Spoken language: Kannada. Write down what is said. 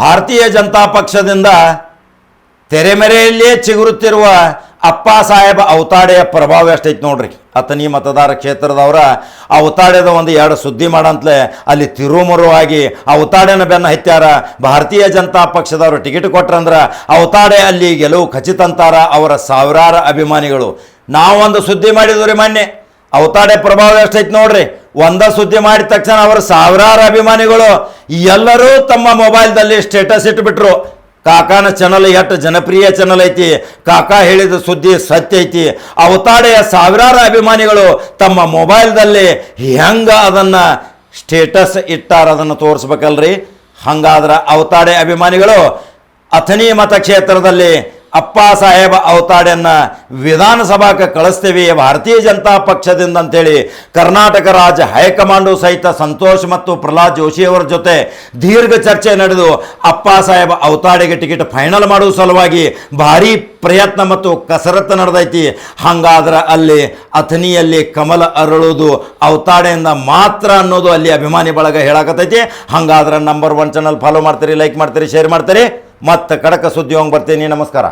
ಭಾರತೀಯ ಜನತಾ ಪಕ್ಷದಿಂದ ತೆರೆಮೆರೆಯಲ್ಲಿಯೇ ಚಿಗುರುತ್ತಿರುವ ಅಪ್ಪ ಸಾಹೇಬ ಅವತಾಡೆಯ ಪ್ರಭಾವ ಎಷ್ಟೈತೆ ನೋಡ್ರಿ. ಅತನಿ ಮತದಾರ ಕ್ಷೇತ್ರದವರ ಅವತಾಡ್ಯದ ಒಂದು ಎರಡು ಸುದ್ದಿ ಮಾಡಂತಲೇ ಅಲ್ಲಿ ತಿರುಮರುವಾಗಿ ಅವತಾಡೆನ ಬೆನ್ನ ಹತ್ಯಾರ ಭಾರತೀಯ ಜನತಾ ಪಕ್ಷದವರು ಟಿಕೆಟ್ ಕೊಟ್ರಂದ್ರೆ ಅವತಾಡೆ ಅಲ್ಲಿ ಗೆಲುವು ಖಚಿತ ಅಂತಾರ ಅವರ ಸಾವಿರಾರು ಅಭಿಮಾನಿಗಳು. ನಾವೊಂದು ಸುದ್ದಿ ಮಾಡಿದ್ವಿ ಮೊನ್ನೆ. ಅವತಾಡೆ ಪ್ರಭಾವ ಎಷ್ಟೈತೆ ನೋಡ್ರಿ. ಒಂದ ಸುದ್ದಿ ಮಾಡಿದ ತಕ್ಷಣ ಅವರ ಸಾವಿರಾರು ಅಭಿಮಾನಿಗಳು ಎಲ್ಲರೂ ತಮ್ಮ ಮೊಬೈಲ್ದಲ್ಲಿ ಸ್ಟೇಟಸ್ ಇಟ್ಬಿಟ್ರು. ಕಾಕಾನ ಚಾನಲ್ ಎಷ್ಟು ಜನಪ್ರಿಯ ಚಾನಲ್ ಐತಿ? ಕಾಕಾ ಹೇಳಿದ ಸುದ್ದಿ ಸತ್ಯ ಐತಿ. ಅವತಾಡೆಯ ಸಾವಿರಾರು ಅಭಿಮಾನಿಗಳು ತಮ್ಮ ಮೊಬೈಲ್ದಲ್ಲಿ ಹೆಂಗ ಅದನ್ನ ಸ್ಟೇಟಸ್ ಇಟ್ಟಾರ ಅದನ್ನು ತೋರಿಸ್ಬೇಕಲ್ರಿ? ಹಂಗಾದ್ರ ಅವತಾಡೆ ಅಭಿಮಾನಿಗಳು ಅಥಣಿ ಮತಕ್ಷೇತ್ರದಲ್ಲಿ ಅಪ್ಪ ಸಾಹೇಬ ಅವತಾಡೆಯನ್ನ ವಿಧಾನಸಭಾಕ್ಕೆ ಕಳಿಸ್ತೀವಿ, ಭಾರತೀಯ ಜನತಾ ಪಕ್ಷದಿಂದ ಅಂತೇಳಿ ಕರ್ನಾಟಕ ರಾಜ್ಯ ಹೈಕಮಾಂಡು ಸಹಿತ ಸಂತೋಷ್ ಮತ್ತು ಪ್ರಹ್ಲಾದ್ ಜೋಶಿ ಅವರ ಜೊತೆ ದೀರ್ಘ ಚರ್ಚೆ ನಡೆದು ಅಪ್ಪ ಸಾಹೇಬ ಅವತಾಡೆಗೆ ಟಿಕೆಟ್ ಫೈನಲ್ ಮಾಡುವ ಸಲುವಾಗಿ ಭಾರಿ ಪ್ರಯತ್ನ ಮತ್ತು ಕಸರತ್ತು ನಡೆದೈತಿ. ಹಂಗಾದ್ರೆ ಅಲ್ಲಿ ಅಥನಿಯಲ್ಲಿ ಕಮಲ ಅರಳುವುದು ಅವತಾಡೆಯಿಂದ ಮಾತ್ರ ಅನ್ನೋದು ಅಲ್ಲಿ ಅಭಿಮಾನಿ ಬಳಗ ಹೇಳಕತ್ತೈತಿ. ಹಂಗಾದ್ರೆ ನಂಬರ್ ಒನ್ ಚಾನಲ್ ಫಾಲೋ ಮಾಡ್ತೀರಿ ಲೈಕ್ ಮಾಡ್ತೀರಿ ಶೇರ್ ಮಾಡ್ತೀರಿ. ಮತ್ತೆ ಕಡಕ ಸುದ್ದಿ ಹೋಗಿ ಬರ್ತೀನಿ. ನಮಸ್ಕಾರ.